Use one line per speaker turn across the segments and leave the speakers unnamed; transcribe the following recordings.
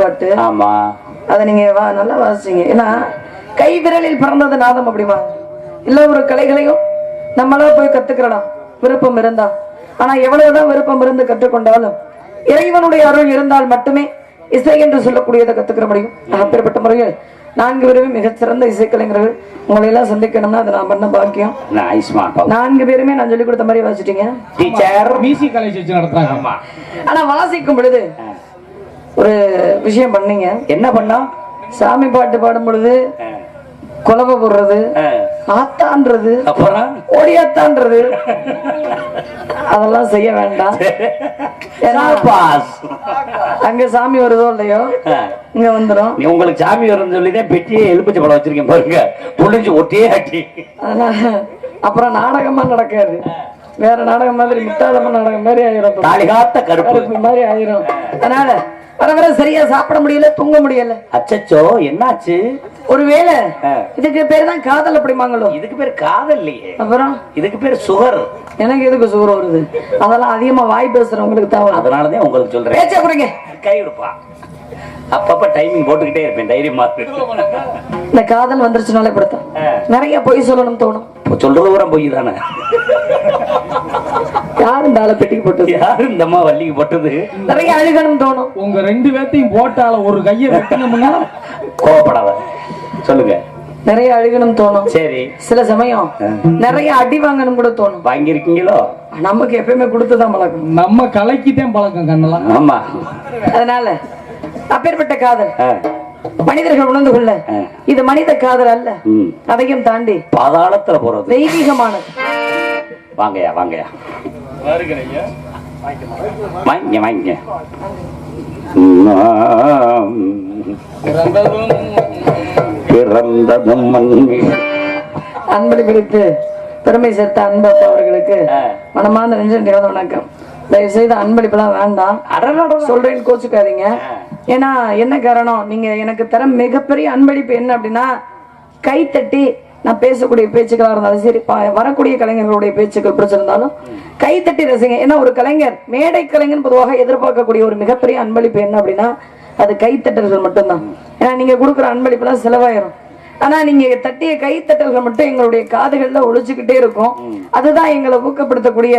பாட்டு
ஆமா.
அதை நீங்க வா- நல்லா வாசிச்சீங்க ஏன்னா கை விரலில் பிறந்தது நாதம் அப்படிமா? இல்ல ஒரு கலைகளையும் நம்மளா போய் கத்துக்கிறலாம் விருப்பம் இருந்தா. ஆனா எவ்வளவுதான் விருப்பம் இருந்து கற்றுக்கொண்டாலும் இறைவனுடைய அருள் இருந்தால் மட்டுமே இசை என்று சொல்லக்கூடியதை கத்துக்கிற முடியும். அப்பேற்பட்ட முறையில் நான்கு பேருமே மிகச்சிறந்த இசைக்கலைஞர்கள். உங்களை எல்லாம் சந்திக்கணும்னா அதை நான் பண்ண பாக்கியம். நான்கு பேருமே நான் சொல்லி கொடுத்த மாதிரி வாசிட்டீங்க
டீச்சர்
மியூசிக் காலேஜ் வச்சு நடத்துறாங்க.
ஆமா.
ஆனா வாசிக்கும் பொழுது ஒரு விஷயம் பண்ணீங்க.
என்ன பண்ணோம்
சாமி பாட்டு பாடும் பொழுது குலவை போடுறது ஆத்தான்றது
அப்புறம்?
ஓடியாத்தான்றது அதெல்லாம் செய்ய வேண்டாம். அங்க சாமி வருதோ இல்லையோ இங்க வந்துடும்
நீ உங்களுக்கு சாமி வரும்னு சொல்லி தான் பெட்டியே எலுமிச்சை பழம் வச்சிருக்கேன் பாருங்க. புளிஞ்சு ஒட்டியே ஆட்டி
அப்புறம் நாடகமா நடக்காது. வேற நாடகம் மாதிரி முட்டாளமா நாடகம் மாதிரி ஆயிரும்.
தாலிகாத்த கருப்பு.
மாதிரி ஆயிரும். அதனால வர வர சரியா சாப்பிட முடியல தூங்க முடியல.
அச்சச்சோ என்னாச்சு?
ஒருவேளை. இதுக்கு பேர் தான் காதல் அப்படிமாங்களோ
இதுக்கு பேர் காதல் இல்லையே.
அப்புறம்?
இதுக்கு பேர் சுகர்.
எனக்கு எதுக்கு சுகர் வருது? அதெல்லாம் அதிகமா வாய் பேசுறவங்களுக்கு வரும்
அதனாலதான் உங்களுக்கு சொல்றேன்.
பேச்ச குறைங்க
கை கொடுப்பா. அப்பப்ப டைமிங் போட்டுக்கிட்டே இருப்பேன் டைரி மாத்து
இந்த காதல் வந்துருச்சுனாலே
ஆ.
நிறைய பொய் சொல்லணும் தோணும்.
சொல்றது பூரா பொய் தானே?
யாரும் இந்த ஆளை பெட்டிக்கு போட்டது?
யாரு இந்த அம்மா வள்ளிக்கு போட்டது?
நிறைய அழுகணும் தோணும்.
உங்க ரெண்டு பேர்த்தையும் போட்டால ஒரு கையை வெட்டினோம்னா?
கோவப்படாத. சொல்லுங்க.
நிறைய அழுகணும் தோணும்.
சரி.
சில சமயம் நிறைய அடி வாங்கணும் கூட தோணும்.
வாங்கியிருக்கீங்களோ?
நமக்கு எப்பயுமே கொடுத்துதான் பழக்கம்.
நம்ம கலைக்குதான் பழக்கம்
ஆமா.
அதனால அப்பேற்பட்ட காதல். மனிதர்கள் உணர்ந்து கொள்ள. இது மனித காதல் அல்ல. அதையும் தாண்டி
பாதாளத்துல போறது.
தெய்வீகமானது.
வாங்கயா வாங்கயா வாங்க வாங்க. பிறந்ததும்
அன்பளி பிடித்து பெருமை சேர்த்த அன்பப்பா அவர்களுக்கு. மனமார்ந்த நெஞ்ச வணக்கம். தயவு செய்து அன்பளிப்பெல்லாம் வேண்டாம். சொல்றேன்னு கோச்சுக்காதீங்க. ஏன்னா என்ன காரணம்? நீங்க எனக்கு தர மிகப்பெரிய அன்பளிப்பு என்ன அப்படின்னா கை தட்டி நான் பேசக்கூடிய பேச்சுக்களாக இருந்தாலும் சரி வரக்கூடிய கலைஞர்களுடைய பேச்சுக்கள் பிடிச்சிருந்தாலும் இருந்தாலும் தட்டி ரசிங்க. ஏன்னா ஒரு கலைஞர் மேடை கலைஞர் பொதுவாக எதிர்பார்க்கக்கூடிய ஒரு மிகப்பெரிய அன்பளிப்பு என்ன அப்படின்னா அது கைத்தட்டல்கள் மட்டும்தான். ஏன்னா நீங்க கொடுக்குற அன்பளிப்புலாம் செலவாயிரும். ஆனா நீங்க தட்டிய கைத்தட்டல்கள் மட்டும் எங்களுடைய காதுகள்ல ஒழிச்சுக்கிட்டே இருக்கும். அதுதான் எங்களை ஊக்கப்படுத்தக்கூடிய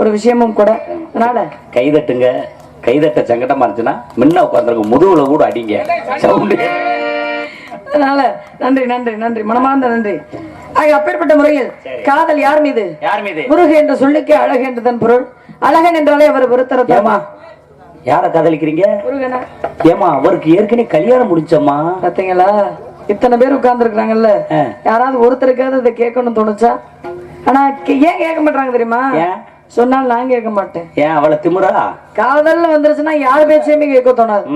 ஒரு விஷயமும் கூட. அதனால
கைதட்டுங்க கைதட்ட சங்கடமா இருந்துச்சுன்னா முன்ன உட்காந்துருக்க முதுகுல கூட அடிங்க. சவுண்டு.
அதனால நன்றி நன்றி நன்றி. மனமார்ந்த நன்றி. அப்பேற்பட்ட முறையில் காதல் யார் மீது?
யார் மீது?
முருகு என்ற சொல்லுக்கே அழகு என்றதன் பொருள். அழகன் என்றாலே அவர்
ஏமா
வெறுத்தரத்தமா
யார காதலிக்கிறீங்க? ஏமா அவருக்கு ஏற்கனவே கல்யாணம் முடிச்சம்மா
பாத்தீங்களா இத்தனை பேர் உட்கார்ந்து இருக்கிறாங்கல்ல. யாராவது ஒருத்தருக்காவது இதை கேட்கணும்னு தோணுச்சா? ஆனா ஏன் கேட்க மாட்டாங்க தெரியுமா? சொன்னால் நான் கேட்க மாட்டேன்.
ஏன் அவளை திமுறா
காதல்னு வந்துருச்சுன்னா யார் பேச்சையுமே கேட்க தோணாது.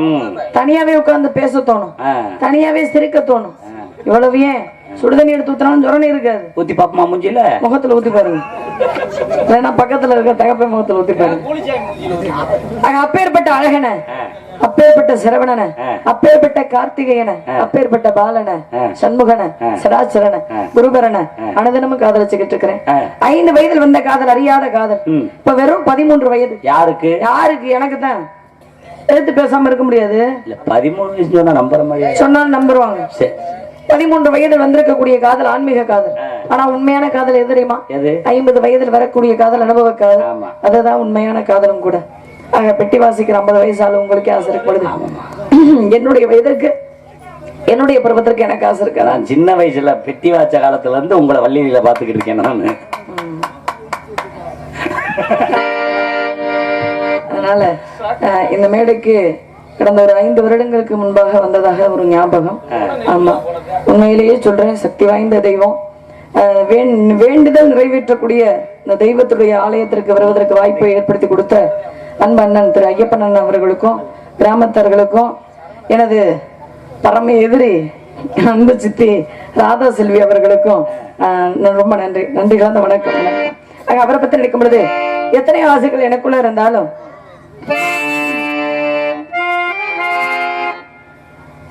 தனியாவே உட்கார்ந்து பேச தோணும். தனியாவே சிரிக்க தோணும். இவ்வளவு ஏன்? சுடுதண்ணி எடுத்து ஊத்தினாலும் ஜுரணி இருக்காது.
ஊத்தி பாப்பமா மூஞ்சில
முகத்துல ஊத்தி பாருங்க. இல்லைன்னா பக்கத்துல இருக்க தகப்பை முகத்துல ஊத்தி பாருங்க. அப்பேற்பட்ட அழகன அப்பேற்பட்ட சரவணன அப்பேற்பட்ட கார்த்திகேயன அப்பேற்பட்ட பாலன சண்முகன சடாச்சரன குருபரன அனுதினமும் காதலிச்சுக்கிட்டு இருக்கிறேன். ஐந்து வயதில் வந்த காதல் அறியாத காதல். இப்ப வெறும் பதிமூன்று வயது.
யாருக்கு?
யாருக்கு? எனக்கு தான் எடுத்து பேசாம இருக்க முடியாது.
இல்ல பதிமூணு வயசு சொன்னா நம்புற மாதிரி
சொன்னாலும் நம்புவாங்க பதிமூன்று வயதில் வந்திருக்கக்கூடிய காதல் ஆன்மீக காதல். ஆனா உண்மையான காதல் எது தெரியுமா? ஐம்பது வயதில் வரக்கூடிய காதல் அனுபவ காதல். அதுதான் உண்மையான காதலும் கூட. ஆக பெட்டி வாசிக்கிற ஐம்பது வயசால உங்களுக்கே ஆசை இருக்கப்படுது என்னுடைய வயதிற்கு என்னுடைய பருவத்திற்கு எனக்கு ஆசை இருக்காதா
நான் சின்ன வயசுல பெட்டி வாச்ச காலத்துல இருந்து உங்களை வள்ளியில பாத்துக்கிட்டு இருக்கேன் நானு.
அதனால இந்த மேடைக்கு கடந்த ஒரு ஐந்து வருடங்களுக்கு முன்பாக வந்ததாக ஒரு ஞாபகம். ஆமா. உண்மையிலேயே சொல்றேன் சக்தி வாய்ந்த தெய்வம். வேண்டுதல் நிறைவேற்றக்கூடிய இந்த தெய்வத்துடைய ஆலயத்திற்கு வருவதற்கு வாய்ப்பை ஏற்படுத்தி கொடுத்த அன்பு அண்ணன் திரு ஐயப்பன் அண்ணன் அவர்களுக்கும் கிராமத்தார்களுக்கும் எனது பரம எதிரி அன்பு சித்தி ராதா செல்வி அவர்களுக்கும் அஹ், ரொம்ப நன்றி. நன்றி கலந்த வணக்கம். அவரை பத்தி நினைக்கும் பொழுது எத்தனை ஆசைகள் எனக்குள்ள இருந்தாலும்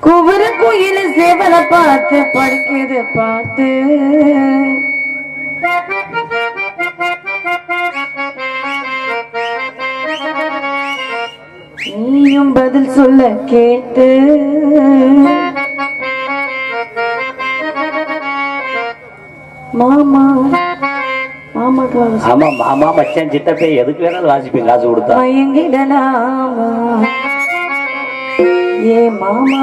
குவரு கோயில் சேவலை பார்த்து படிக்கிறது பார்த்து பதில் சொல்ல கேட்டு. மாமா
ஆமா மாமா மச்சான் சித்தப்பே எதுக்கு வேணாலும் வாசிப்பேன் காசு கொடுத்தா?
மயங்கிடலாமா? ஏ மாமா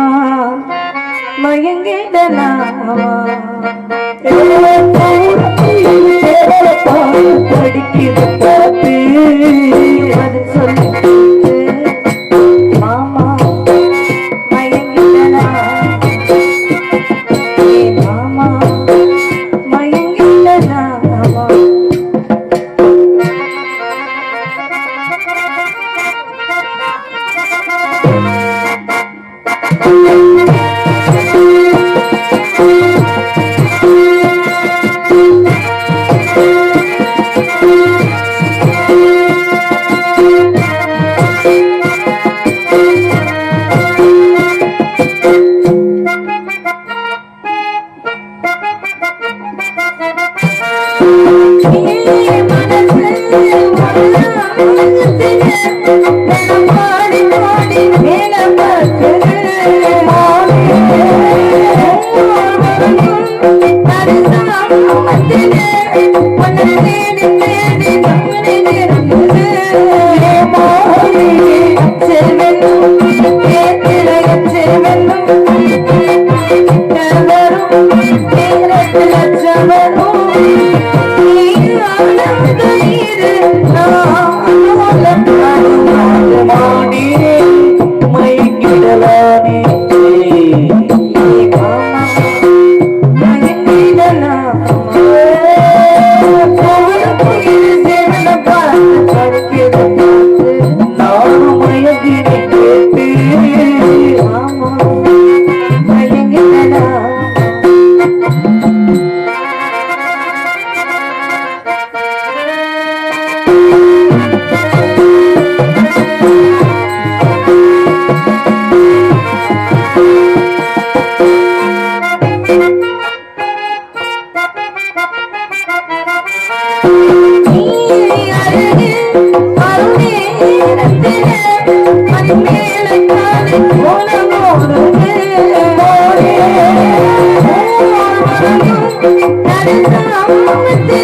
மயங்கிடலாமா? படிக்குது Música with.